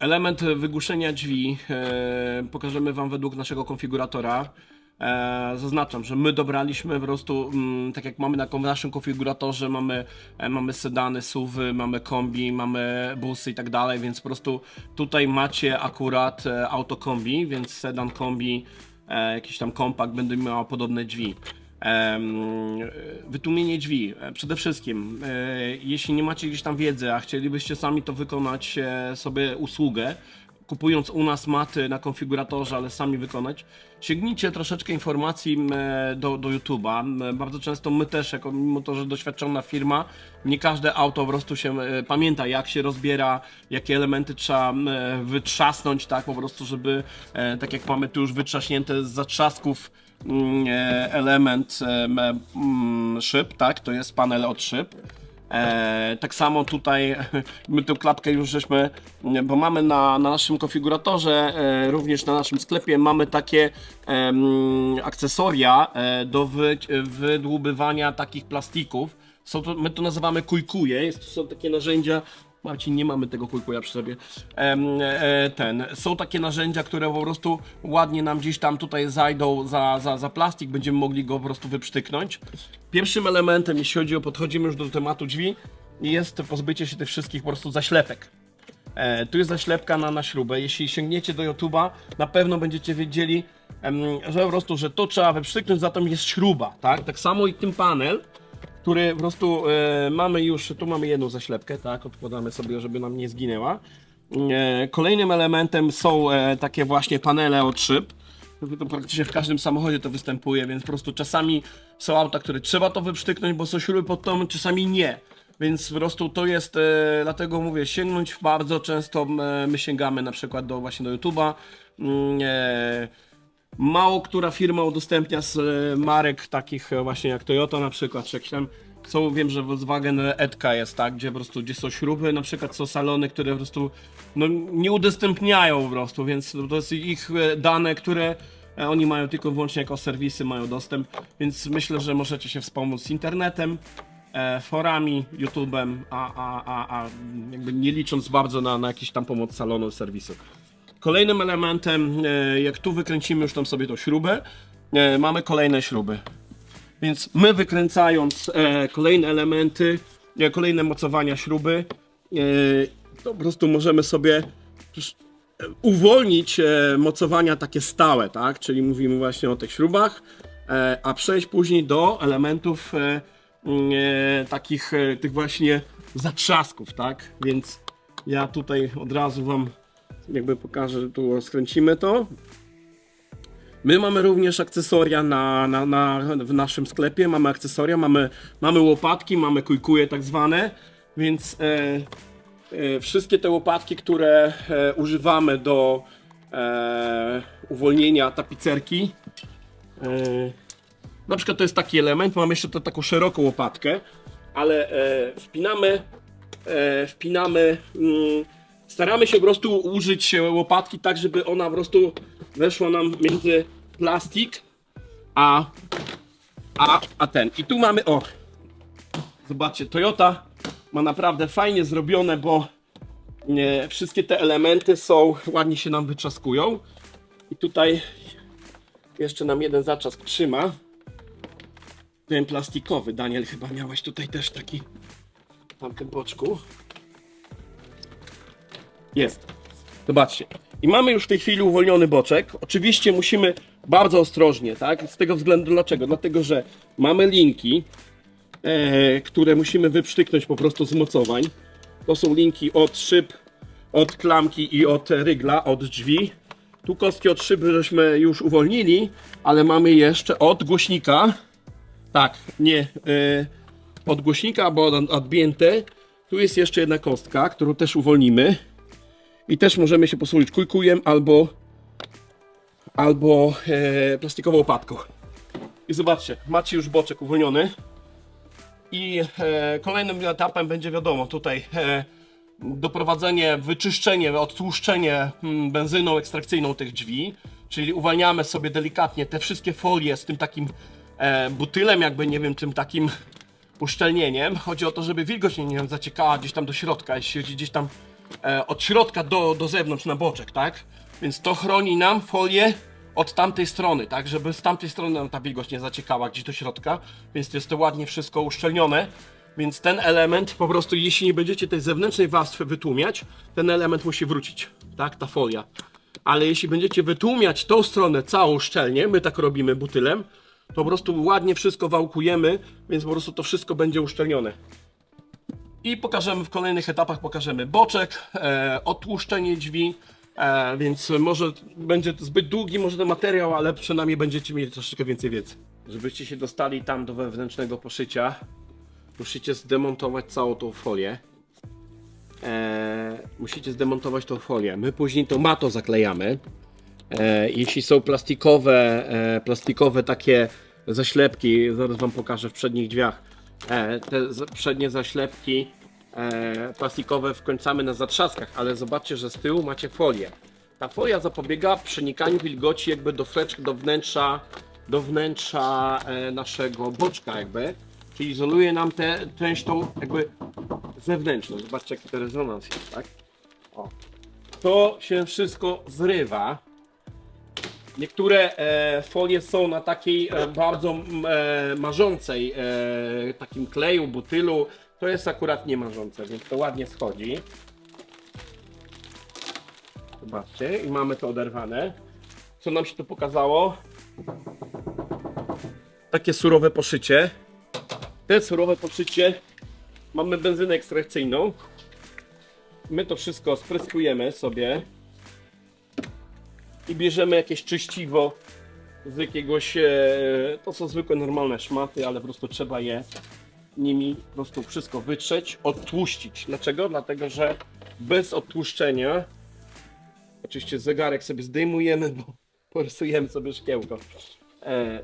Element wygłuszenia drzwi e, pokażemy Wam według naszego konfiguratora. E, zaznaczam, że my dobraliśmy po prostu, mm, tak jak mamy na naszym konfiguratorze, mamy, e, mamy sedany, suwy, mamy kombi, mamy busy i tak dalej, więc po prostu tutaj macie akurat auto kombi, więc sedan kombi, jakiś tam kompakt będą miało podobne drzwi. Wytłumienie drzwi. E, Przede wszystkim, e, jeśli nie macie gdzieś tam wiedzy, a chcielibyście sami to wykonać e, sobie usługę, kupując u nas maty na konfiguratorze, ale sami wykonać, sięgnijcie troszeczkę informacji do, do YouTube'a. Bardzo często my też, jako mimo to, że doświadczona firma, nie każde auto po prostu się pamięta, jak się rozbiera, jakie elementy trzeba wytrzasnąć, tak po prostu, żeby, tak jak mamy tu już wytrzaśnięte z zatrzasków, element e, me- mm, szyb, tak? To jest panel od szyb. E, tak samo tutaj my tę klapkę już żeśmy, bo mamy na, na naszym konfiguratorze, e, również na naszym sklepie mamy takie akcesoria e, do wy, wydłubywania takich plastików. Są to, my to nazywamy kujkuje, to są takie narzędzia, Marcin, nie mamy tego kujkuja przy sobie. E, ten. Są takie narzędzia, które po prostu ładnie nam gdzieś tam tutaj zajdą za, za, za plastik, będziemy mogli go po prostu wyprztyknąć. Pierwszym elementem, jeśli chodzi o, podchodzimy już do tematu drzwi, jest pozbycie się tych wszystkich po prostu zaślepek. E, tu jest zaślepka na, na śrubę. Jeśli sięgniecie do YouTube'a, na pewno będziecie wiedzieli, em, że po prostu, że to trzeba wyprztyknąć, za to jest śruba, tak? Tak samo i ten panel, który po prostu e, mamy już, tu mamy jedną zaślepkę, tak, odkładamy sobie, żeby nam nie zginęła. E, kolejnym elementem są e, takie właśnie panele od szyb. To praktycznie w każdym samochodzie to występuje, więc po prostu czasami są auta, które trzeba to wyprztyknąć, bo są śruby pod to, czasami nie. Więc po prostu to jest, e, dlatego mówię, sięgnąć bardzo często e, my sięgamy na przykład do właśnie do YouTube'a. Mm, e, Mało która firma udostępnia z e, marek takich e, właśnie jak Toyota na przykład, czy jakieś tam wiem, że Volkswagen Edka jest, tak, gdzie po prostu, gdzie są śruby, na przykład są salony, które po prostu, no, nie udostępniają po prostu, więc to jest ich e, dane, które oni mają tylko wyłącznie jako serwisy, mają dostęp, więc myślę, że możecie się wspomóc internetem, forami, YouTube'em, a, a, a, a jakby nie licząc bardzo na, na jakieś tam pomoc salonu, serwisu. Kolejnym elementem, e, jak tu wykręcimy już tam sobie tą śrubę, e, mamy kolejne śruby. Więc my wykręcając e, kolejne elementy, kolejne mocowania śruby, to po prostu możemy sobie uwolnić mocowania takie stałe, tak? Czyli mówimy właśnie o tych śrubach, a przejść później do elementów mm, takich tych właśnie zatrzasków, tak? Więc ja tutaj od razu wam jakby pokażę, tu skręcimy to. My mamy również akcesoria na, na, na, w naszym sklepie, mamy akcesoria, mamy, mamy łopatki, mamy kujkuje tak zwane, więc e, e, wszystkie te łopatki, które e, używamy do e, uwolnienia tapicerki, e, na przykład to jest taki element, mamy jeszcze to, taką szeroką łopatkę, ale e, wpinamy, e, wpinamy, mm, staramy się po prostu użyć łopatki tak, żeby ona po prostu weszła nam między plastik a, a, a ten. I tu mamy, o, zobaczcie, Toyota ma naprawdę fajnie zrobione, bo nie, wszystkie te elementy są, ładnie się nam wyczaskują. I tutaj jeszcze nam jeden zaczask trzyma. Ten plastikowy, Daniel, chyba miałeś tutaj też taki w tamtym boczku. Jest. Zobaczcie. I mamy już w tej chwili uwolniony boczek. Oczywiście musimy bardzo ostrożnie, tak? Z tego względu dlaczego? Dlatego, że mamy linki, e, które musimy wyprztyknąć po prostu z mocowań. To są linki od szyb, od klamki i od rygla, od drzwi. Tu kostki od szyby żeśmy już uwolnili, ale mamy jeszcze od głośnika. Tak, nie e, od głośnika, bo od- odbięte. Tu jest jeszcze jedna kostka, którą też uwolnimy. I też możemy się posłużyć kujkujem albo, albo e, plastikową łopatką. I zobaczcie, macie już boczek uwolniony. I e, kolejnym etapem będzie wiadomo tutaj e, doprowadzenie, wyczyszczenie, odtłuszczenie mm, benzyną ekstrakcyjną tych drzwi. Czyli uwalniamy sobie delikatnie te wszystkie folie z tym takim e, butylem, jakby nie wiem, tym takim uszczelnieniem. Chodzi o to, żeby wilgoć nie, nie wiem, zaciekała gdzieś tam do środka, jeśli chodzi gdzieś tam e, od środka do, do zewnątrz na boczek, tak? Więc to chroni nam folię od tamtej strony, tak? Żeby z tamtej strony nam ta wilgoć nie zaciekała gdzieś do środka, więc jest to ładnie wszystko uszczelnione. Więc ten element po prostu, jeśli nie będziecie tej zewnętrznej warstwy wytłumiać, ten element musi wrócić, tak? Ta folia. Ale jeśli będziecie wytłumiać tą stronę całą szczelnie, my tak robimy butylem, to po prostu ładnie wszystko wałkujemy, więc po prostu to wszystko będzie uszczelnione. I pokażemy w kolejnych etapach, pokażemy boczek, e, otłuszczenie drzwi, e, więc może będzie to zbyt długi może ten materiał, ale przynajmniej będziecie mieli troszeczkę więcej wiedzy. Żebyście się dostali tam do wewnętrznego poszycia, musicie zdemontować całą tą folię. E, musicie zdemontować tą folię. My później tą matą zaklejamy. E, jeśli są plastikowe, e, plastikowe takie zaślepki, zaraz Wam pokażę w przednich drzwiach, te z, przednie zaślepki e, plastikowe wkończamy na zatrzaskach, ale zobaczcie, że z tyłu macie folię. Ta folia zapobiega przenikaniu wilgoci jakby do fleczki, do wnętrza, do wnętrza e, naszego boczka jakby, czyli izoluje nam tę część tą jakby zewnętrzną. Zobaczcie jaki to rezonans jest, tak? O. To się wszystko zrywa. Niektóre e, folie są na takiej e, bardzo e, marzącej, e, takim kleju, butylu. To jest akurat nie marzące, więc to ładnie schodzi. Zobaczcie, i mamy to oderwane. Co nam się tu pokazało? Takie surowe poszycie. Te surowe poszycie mamy benzynę ekstrakcyjną. My to wszystko spryskujemy sobie i bierzemy jakieś czyściwo z jakiegoś, e, to są zwykłe normalne szmaty, ale po prostu trzeba je nimi po prostu wszystko wytrzeć, odtłuścić. Dlaczego? Dlatego, że bez odtłuszczenia, oczywiście zegarek sobie zdejmujemy, bo porysujemy sobie szkiełko. E,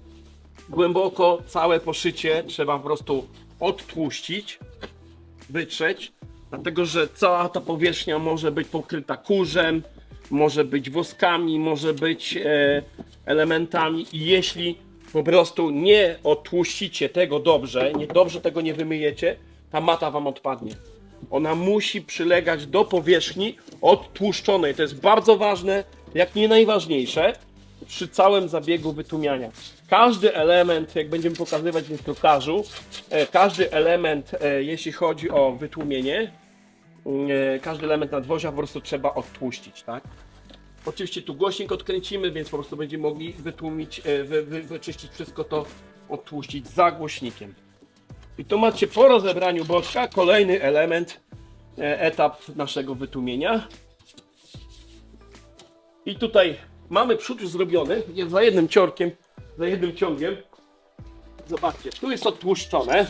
głęboko całe poszycie trzeba po prostu odtłuścić, wytrzeć, dlatego że cała ta powierzchnia może być pokryta kurzem, może być woskami, może być e, elementami i jeśli po prostu nie otłuścicie tego dobrze, nie dobrze tego nie wymyjecie, ta mata wam odpadnie. Ona musi przylegać do powierzchni odtłuszczonej. To jest bardzo ważne, jak nie najważniejsze, przy całym zabiegu wytłumiania. Każdy element, jak będziemy pokazywać w instruktażu, e, każdy element, e, jeśli chodzi o wytłumienie, każdy element nadwozia po prostu trzeba odtłuścić, tak? Oczywiście tu głośnik odkręcimy, więc po prostu będziemy mogli wytłumić, e, wy, wy, wyczyścić wszystko to, odtłuścić za głośnikiem. I tu macie po rozebraniu boczka kolejny element, e, etap naszego wytłumienia. I tutaj mamy przód już zrobiony, jest za jednym ciorkiem, za jednym ciągiem. Zobaczcie, tu jest odtłuszczone.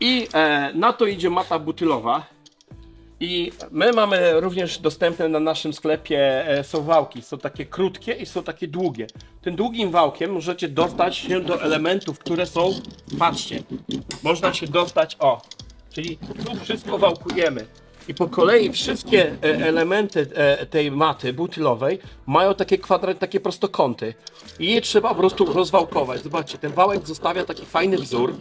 I e, na to idzie mata butylowa. I my mamy również dostępne na naszym sklepie e, są wałki. Są takie krótkie i są takie długie. Tym długim wałkiem możecie dostać się do elementów, które są, patrzcie, można się dostać, o, czyli tu wszystko wałkujemy. I po kolei wszystkie e, elementy tej maty butylowej mają takie kwadraty, takie prostokąty. I je trzeba po prostu rozwałkować. Zobaczcie, ten wałek zostawia taki fajny wzór.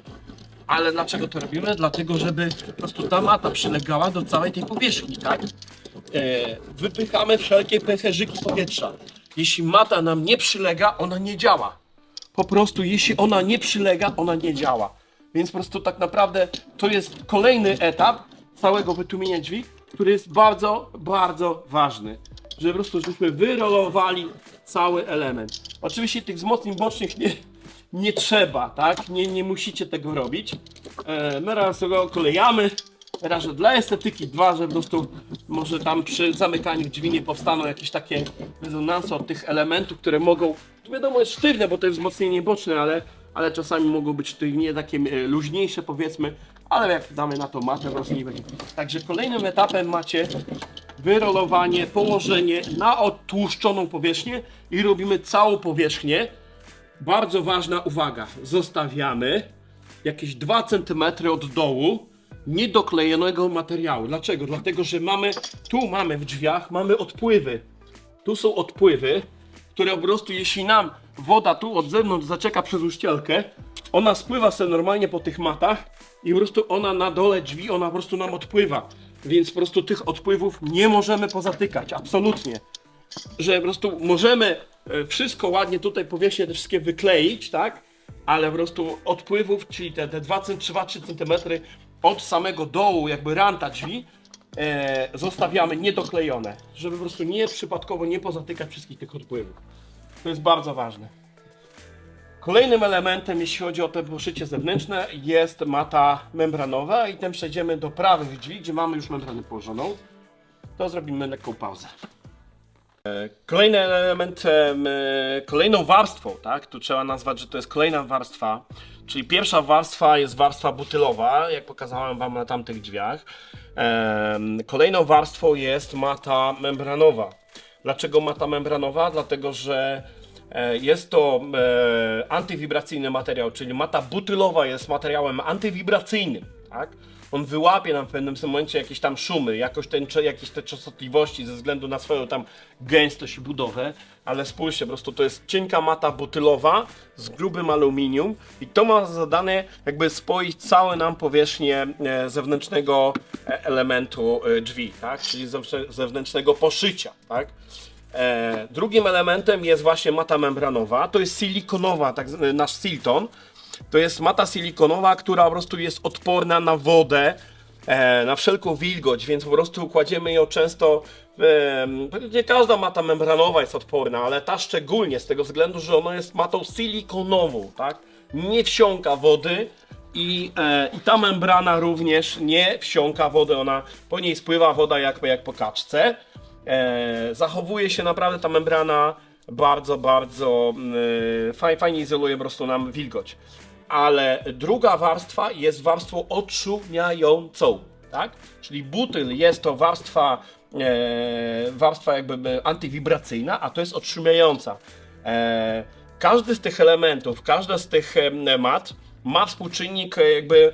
Ale dlaczego to robimy? Dlatego, żeby po prostu ta mata przylegała do całej tej powierzchni, tak? E, wypychamy wszelkie pęcherzyki powietrza. Jeśli mata nam nie przylega, ona nie działa. Po prostu, jeśli ona nie przylega, ona nie działa. Więc po prostu tak naprawdę to jest kolejny etap całego wytłumienia drzwi, który jest bardzo, bardzo ważny. Że po prostu żebyśmy wyrolowali cały element. Oczywiście tych wzmocnień bocznych nie, nie trzeba, tak? Nie, nie musicie tego robić. E, my raz go kolejamy. Raz, że dla estetyki, dwa, że po prostu może tam przy zamykaniu drzwi nie powstaną jakieś takie rezonanse od tych elementów, które mogą, wiadomo jest sztywne, bo to jest wzmocnienie boczne, ale, ale czasami mogą być sztywnie takie e, luźniejsze powiedzmy, ale jak damy na to matę, po prostu nie będzie. Także kolejnym etapem macie wyrolowanie, położenie na odtłuszczoną powierzchnię i robimy całą powierzchnię. Bardzo ważna uwaga, zostawiamy jakieś 2 cm od dołu niedoklejonego materiału. Dlaczego? Dlatego, że mamy, tu mamy w drzwiach, mamy odpływy. Tu są odpływy, które po prostu jeśli nam woda tu od zewnątrz zaczeka przez uszczelkę, ona spływa sobie normalnie po tych matach i po prostu ona na dole drzwi, ona po prostu nam odpływa. więc po prostu tych odpływów nie możemy pozatykać, absolutnie. Że po prostu możemy e, wszystko ładnie tutaj powierzchnie te wszystkie wykleić, tak? Ale po prostu odpływów, czyli te, te 2-3 cm od samego dołu, jakby ranta drzwi, e, zostawiamy niedoklejone, żeby po prostu nie przypadkowo nie pozatykać wszystkich tych odpływów. To jest bardzo ważne. Kolejnym elementem, jeśli chodzi o te poszycie zewnętrzne, jest mata membranowa i tym przejdziemy do prawych drzwi, gdzie mamy już membranę położoną. To zrobimy lekką pauzę. Kolejny element, em, e, kolejną warstwą, tak, tu trzeba nazwać, że to jest kolejna warstwa, czyli pierwsza warstwa jest warstwa butylowa, jak pokazałem Wam na tamtych drzwiach. Kolejną warstwą jest mata membranowa. Dlaczego mata membranowa? Dlatego, że e, jest to e, antywibracyjny materiał, czyli mata butylowa jest materiałem antywibracyjnym, tak? On wyłapie nam w pewnym momencie jakieś tam szumy, jakoś ten, jakieś te częstotliwości ze względu na swoją tam gęstość i budowę, ale spójrzcie, po prostu to jest cienka mata butylowa z grubym aluminium i to ma za zadanie jakby spoić całe nam powierzchnię e, zewnętrznego e, elementu e, drzwi, tak? Czyli zewnę- zewnętrznego poszycia, tak? E, drugim elementem jest właśnie mata membranowa. To jest silikonowa, tak, nasz Silton. To jest mata silikonowa, która po prostu jest odporna na wodę, e, na wszelką wilgoć, więc po prostu kładziemy ją często. E, nie każda mata membranowa jest odporna, ale ta szczególnie z tego względu, że ona jest matą silikonową, tak? Nie wsiąka wody, i, e, I ta membrana również nie wsiąka wody, ona po niej spływa woda jak, jak po kaczce. E, zachowuje się naprawdę ta membrana bardzo, bardzo e, faj, fajnie izoluje po prostu nam wilgoć. Ale druga warstwa jest warstwą odszumiającą, tak? Czyli butyl jest to warstwa, e, warstwa jakby antywibracyjna, a to jest odszumiająca. E, każdy z tych elementów, każda z tych mat ma współczynnik e, jakby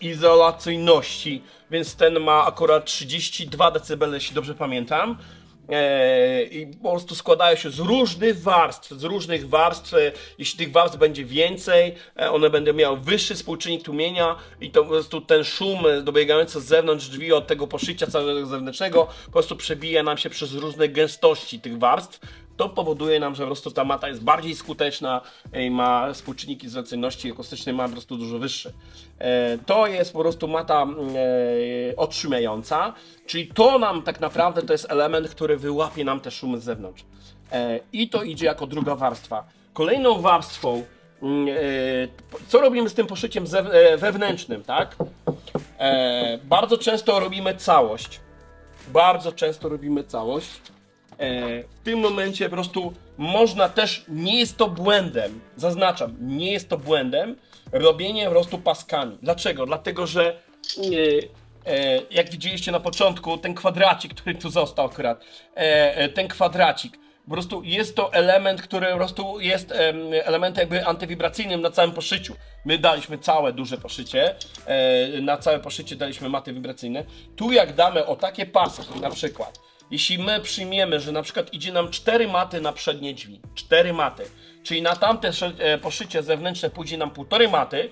izolacyjności, więc ten ma akurat 32 dB, jeśli dobrze pamiętam. E, I po prostu składają się z różnych warstw, z różnych warstw. e, Jeśli tych warstw będzie więcej, e, one będą miały wyższy współczynnik tłumienia i to po prostu ten szum dobiegający z zewnątrz drzwi od tego poszycia całego zewnętrznego po prostu przebija nam się przez różne gęstości tych warstw. To powoduje nam, że po prostu ta mata jest bardziej skuteczna i ma współczynnik izolacyjności akustycznej ma po prostu dużo wyższy. E, To jest po prostu mata mm, e, otrzymująca, czyli to nam tak naprawdę to jest element, który wyłapie nam te szumy z zewnątrz. E, I to idzie jako druga warstwa. Kolejną warstwą, mm, e, co robimy z tym poszyciem e, wewnętrznym, tak? E, Bardzo często robimy całość. Bardzo często robimy całość. E, w tym momencie po prostu można też, nie jest to błędem, zaznaczam, nie jest to błędem robienie po prostu paskami. Dlaczego? Dlatego, że e, e, jak widzieliście na początku, ten kwadracik, który tu został akurat, ten kwadracik, po prostu jest to element, który po prostu jest em, elementem jakby antywibracyjnym na całym poszyciu. My daliśmy całe duże poszycie, na całe poszycie daliśmy maty wibracyjne. Tu jak damy o takie paski na przykład, jeśli my przyjmiemy, że na przykład idzie nam 4 maty na przednie drzwi, 4 maty, czyli na tamte e, poszycie zewnętrzne pójdzie nam półtorej maty,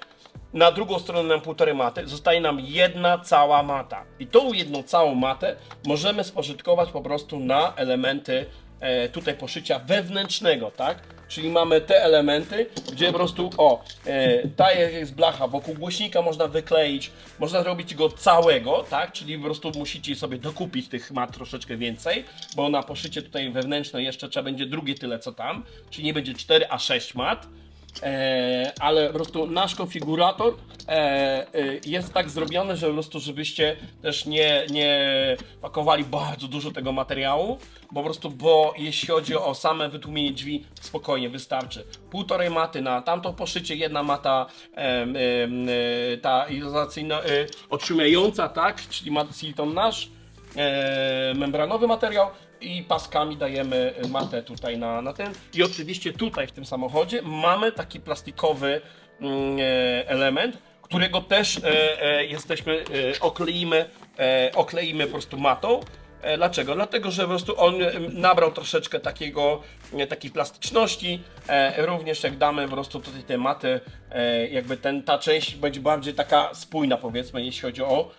na drugą stronę nam półtorej maty, zostaje nam jedna cała mata. I tą jedną całą matę możemy spożytkować po prostu na elementy e, tutaj poszycia wewnętrznego, tak? Czyli mamy te elementy, gdzie po prostu, o, e, ta jest blacha, wokół głośnika można wykleić, można zrobić go całego, tak? Czyli po prostu musicie sobie dokupić tych mat troszeczkę więcej, bo na poszycie tutaj wewnętrzne jeszcze trzeba będzie drugie tyle co tam, czyli nie będzie 4, a 6 mat. E, ale po prostu nasz konfigurator e, e, jest tak zrobiony, że po prostu żebyście też nie, nie pakowali bardzo dużo tego materiału, bo po prostu, bo jeśli chodzi o same wytłumienie drzwi, spokojnie wystarczy. Półtorej maty na tamtą poszycie, jedna mata em, e, ta izolacyjna, e, otrzymująca, tak, czyli mat Silton nasz, e, membranowy materiał i paskami dajemy matę tutaj na, na ten. I oczywiście tutaj w tym samochodzie mamy taki plastikowy mm, e, element, którego też e, e, jesteśmy, okleimy, okleimy po prostu matą. Dlaczego? Dlatego, że po prostu on nabrał troszeczkę takiego, takiej plastyczności. Również jak damy po prostu tutaj te maty, jakby ten, ta część będzie bardziej taka spójna powiedzmy, jeśli chodzi o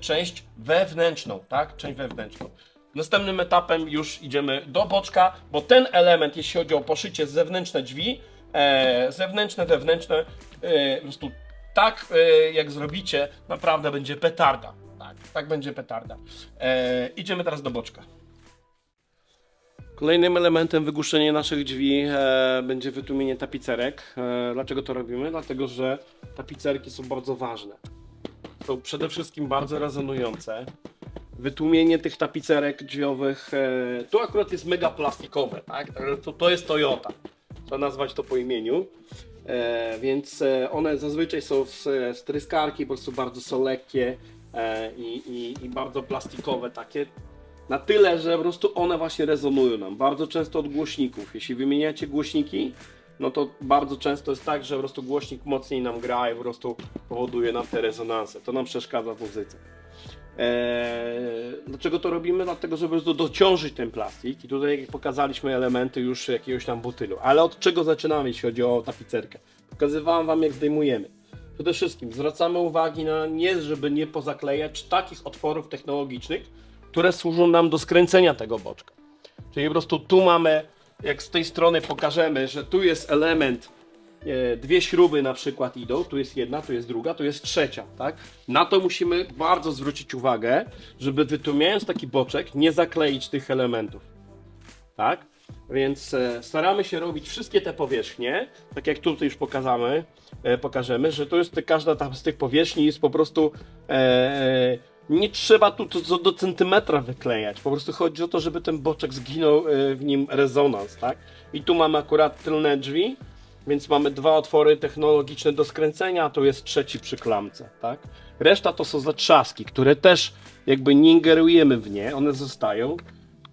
część wewnętrzną, tak? Część wewnętrzną. Następnym etapem już idziemy do boczka, bo ten element, jeśli chodzi o poszycie zewnętrzne drzwi, e, zewnętrzne, wewnętrzne, e, po prostu tak e, jak zrobicie, naprawdę będzie petarda. Tak, tak będzie petarda. E, idziemy teraz do boczka. Kolejnym elementem wygłuszenia naszych drzwi e, będzie wytłumienie tapicerek. E, dlaczego to robimy? Dlatego, że tapicerki są bardzo ważne. Są przede wszystkim bardzo rezonujące. Wytłumienie tych tapicerek drzwiowych, e, tu akurat jest mega plastikowe, tak? To, to jest Toyota. Trzeba nazwać to po imieniu. E, więc e, one zazwyczaj są z, z tryskarki, po prostu bardzo są lekkie i, i, i bardzo plastikowe takie. Na tyle, że po prostu one właśnie rezonują nam. Bardzo często od głośników. Jeśli wymieniacie głośniki, no to bardzo często jest tak, że po prostu głośnik mocniej nam gra i po prostu powoduje nam te rezonanse. To nam przeszkadza w muzyce. Eee, dlaczego to robimy? Dlatego, żeby dociążyć ten plastik i tutaj pokazaliśmy elementy już jakiegoś tam butylu. Ale od czego zaczynamy, jeśli chodzi o tapicerkę? Pokazywałem Wam jak zdejmujemy. Przede wszystkim zwracamy uwagi na nie, żeby nie pozaklejać takich otworów technologicznych, które służą nam do skręcenia tego boczka. Czyli po prostu tu mamy, jak z tej strony pokażemy, że tu jest element, dwie śruby na przykład idą, tu jest jedna, tu jest druga, tu jest trzecia, tak? Na to musimy bardzo zwrócić uwagę, żeby wytłumiając taki boczek, nie zakleić tych elementów, tak? Więc e, staramy się robić wszystkie te powierzchnie, tak jak tutaj już pokazamy, e, pokażemy, że to jest każda tam z tych powierzchni jest po prostu e, nie trzeba tu to do centymetra wyklejać. Po prostu chodzi o to, żeby ten boczek zginął e, w nim rezonans, tak? I tu mamy akurat tylne drzwi, więc mamy dwa otwory technologiczne do skręcenia, tu jest trzeci przy klamce, tak? Reszta to są zatrzaski, które też jakby nie ingerujemy w nie, one zostają.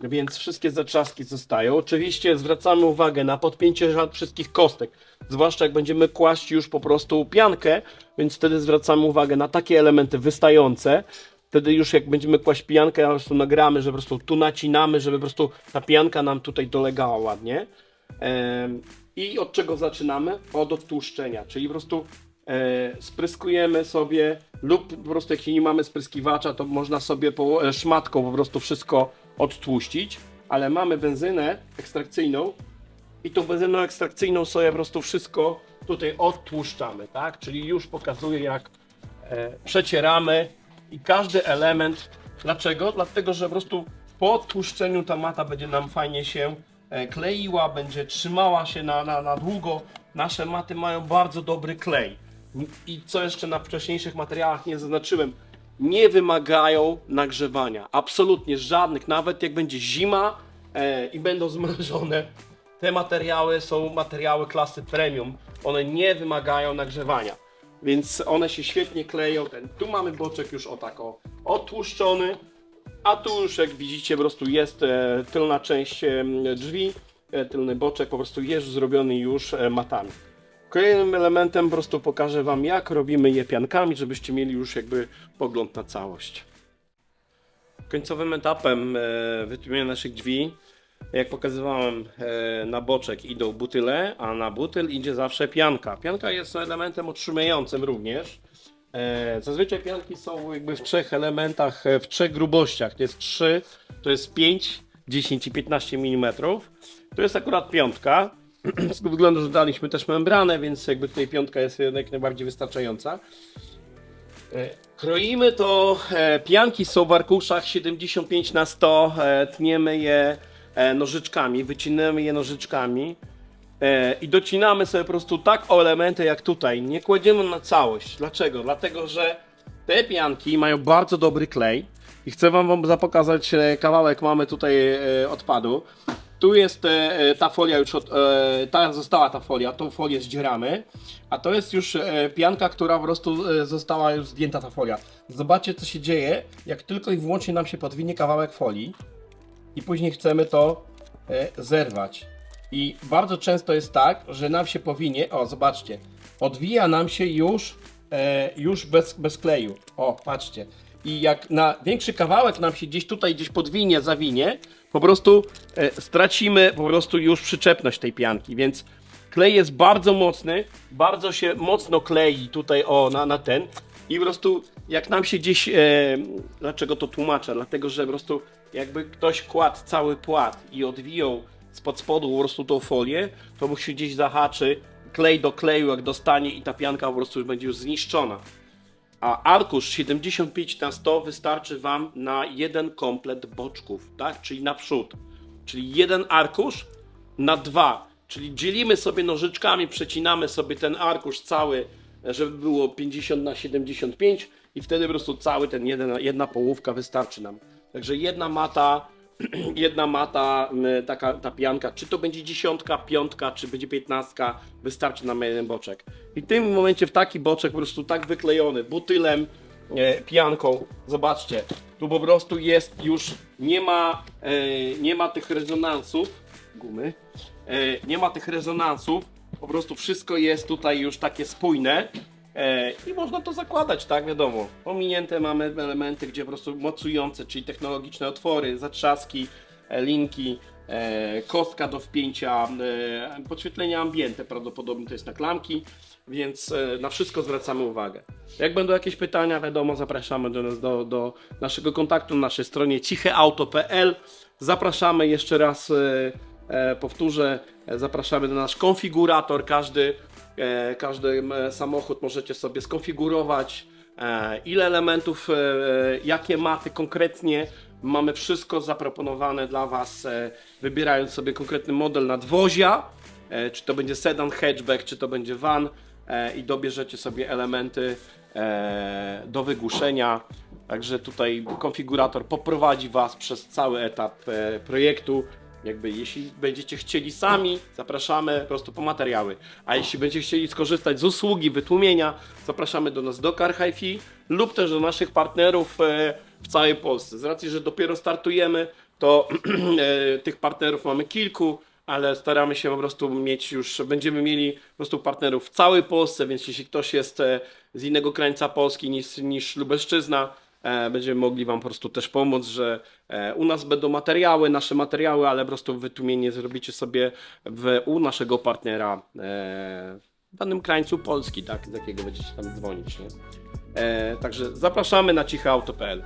Więc wszystkie zatrzaski zostają. Oczywiście zwracamy uwagę na podpięcie wszystkich kostek. Zwłaszcza jak będziemy kłaść już po prostu piankę, więc wtedy zwracamy uwagę na takie elementy wystające. Wtedy już jak będziemy kłaść piankę, po prostu nagramy, że po prostu tu nacinamy, żeby po prostu ta pianka nam tutaj dolegała ładnie. I od czego zaczynamy? Od odtłuszczenia, czyli po prostu e, spryskujemy sobie lub po prostu jeśli nie mamy spryskiwacza, to można sobie po, e, szmatką po prostu wszystko odtłuścić, ale mamy benzynę ekstrakcyjną i tą benzyną ekstrakcyjną sobie po prostu wszystko tutaj odtłuszczamy, tak? Czyli już pokazuję jak e, przecieramy i każdy element. Dlaczego? Dlatego, że po prostu po odtłuszczeniu ta mata będzie nam fajnie się kleiła, będzie trzymała się na, na, na długo. Nasze maty mają bardzo dobry klej. I co jeszcze na wcześniejszych materiałach nie zaznaczyłem, nie wymagają nagrzewania. Absolutnie żadnych, nawet jak będzie zima e, i będą zmrożone. Te materiały są materiały klasy premium. One nie wymagają nagrzewania. Więc one się świetnie kleją. Ten, tu mamy boczek już o tak o, otłuszczony. A tu już jak widzicie po prostu jest e, tylna część e, drzwi. E, tylny boczek po prostu jest zrobiony już matami. Kolejnym elementem po prostu pokażę Wam jak robimy je piankami, żebyście mieli już jakby pogląd na całość. Końcowym etapem wytłumienia naszych drzwi, jak pokazywałem, na boczek idą butyle, a na butyl idzie zawsze pianka. Pianka jest elementem otrzymującym również. E, Zazwyczaj pianki są jakby w trzech elementach, e, w trzech grubościach. To jest 3, to jest 5, 10 i 15 mm. To jest akurat piątka. Z względu, że daliśmy też membranę, więc jakby tutaj piątka jest jak najbardziej wystarczająca. E, Kroimy to, pianki są w arkuszach 75 na 100, e, tniemy je nożyczkami, wycinamy je nożyczkami i docinamy sobie po prostu tak o elementy jak tutaj, nie kładziemy na całość. Dlaczego? Dlatego, że te pianki mają bardzo dobry klej i chcę wam, zapokazać e, kawałek, mamy tutaj e, odpadu. Tu jest e, e, ta folia już, od, e, ta została ta folia, tą folię zdzieramy, a to jest już e, pianka, która po prostu e, została już zdjęta ta folia. Zobaczcie co się dzieje, jak tylko i wyłącznie nam się podwinie kawałek folii i później chcemy to e, zerwać. I bardzo często jest tak, że nam się powinie, o zobaczcie, odwija nam się już, e, już bez, bez kleju. O, patrzcie. I jak na większy kawałek nam się gdzieś tutaj gdzieś podwinie, zawinie, po prostu e, stracimy po prostu już przyczepność tej pianki, więc klej jest bardzo mocny, bardzo się mocno klei tutaj o na, na ten i po prostu jak nam się gdzieś, e, dlaczego to tłumaczę? Dlatego, że po prostu jakby ktoś kładł cały płat i odwijał spod spodu po prostu tą folię, to mu się gdzieś zahaczy, klej do kleju jak dostanie i ta pianka po prostu już będzie już zniszczona. A arkusz 75 na 100 wystarczy Wam na jeden komplet boczków, tak? Czyli na przód. Czyli jeden arkusz na dwa. Czyli dzielimy sobie nożyczkami, przecinamy sobie ten arkusz cały, żeby było 50 na 75 i wtedy po prostu cały ten jeden, jedna połówka wystarczy nam. Także jedna mata, jedna mata, taka ta pianka, czy to będzie dziesiątka, piątka, czy będzie piętnastka, wystarczy nam jeden boczek. I w tym momencie w taki boczek po prostu tak wyklejony butylem, e, pianką, zobaczcie, tu po prostu jest już, nie ma, e, nie ma tych rezonansów, gumy, e, nie ma tych rezonansów, po prostu wszystko jest tutaj już takie spójne e, i można to zakładać, tak, wiadomo. Pominięte mamy elementy, gdzie po prostu mocujące, czyli technologiczne otwory, zatrzaski, e, linki, e, kostka do wpięcia, podświetlenie ambiente prawdopodobnie to jest na klamki, więc na wszystko zwracamy uwagę. Jak będą jakieś pytania, wiadomo, zapraszamy do nas do, do naszego kontaktu na naszej stronie cicheauto.pl. Zapraszamy jeszcze raz, powtórzę, zapraszamy na nasz konfigurator. Każdy, każdy m, samochód możecie sobie skonfigurować. E, ile elementów, e, e, jakie maty konkretnie. Mamy wszystko zaproponowane dla Was, e, wybierając sobie konkretny model nadwozia, e, czy to będzie sedan, hatchback, czy to będzie van e, i dobierzecie sobie elementy e, do wygłuszenia. Także tutaj konfigurator poprowadzi Was przez cały etap e, projektu. Jakby jeśli będziecie chcieli sami, zapraszamy po prostu po materiały. A jeśli będziecie chcieli skorzystać z usługi wytłumienia, zapraszamy do nas do Car Hi-Fi lub też do naszych partnerów e, w całej Polsce. Z racji, że dopiero startujemy, to e, tych partnerów mamy kilku, ale staramy się po prostu mieć już, będziemy mieli po prostu partnerów w całej Polsce, więc jeśli ktoś jest e, z innego krańca Polski niż, niż Lubelszczyzna, będziemy mogli Wam po prostu też pomóc, że e, u nas będą materiały, nasze materiały, ale po prostu wytłumienie zrobicie sobie w, u naszego partnera e, w danym krańcu Polski, tak, z jakiego będziecie tam dzwonić, nie? E, także zapraszamy na cicheauto.pl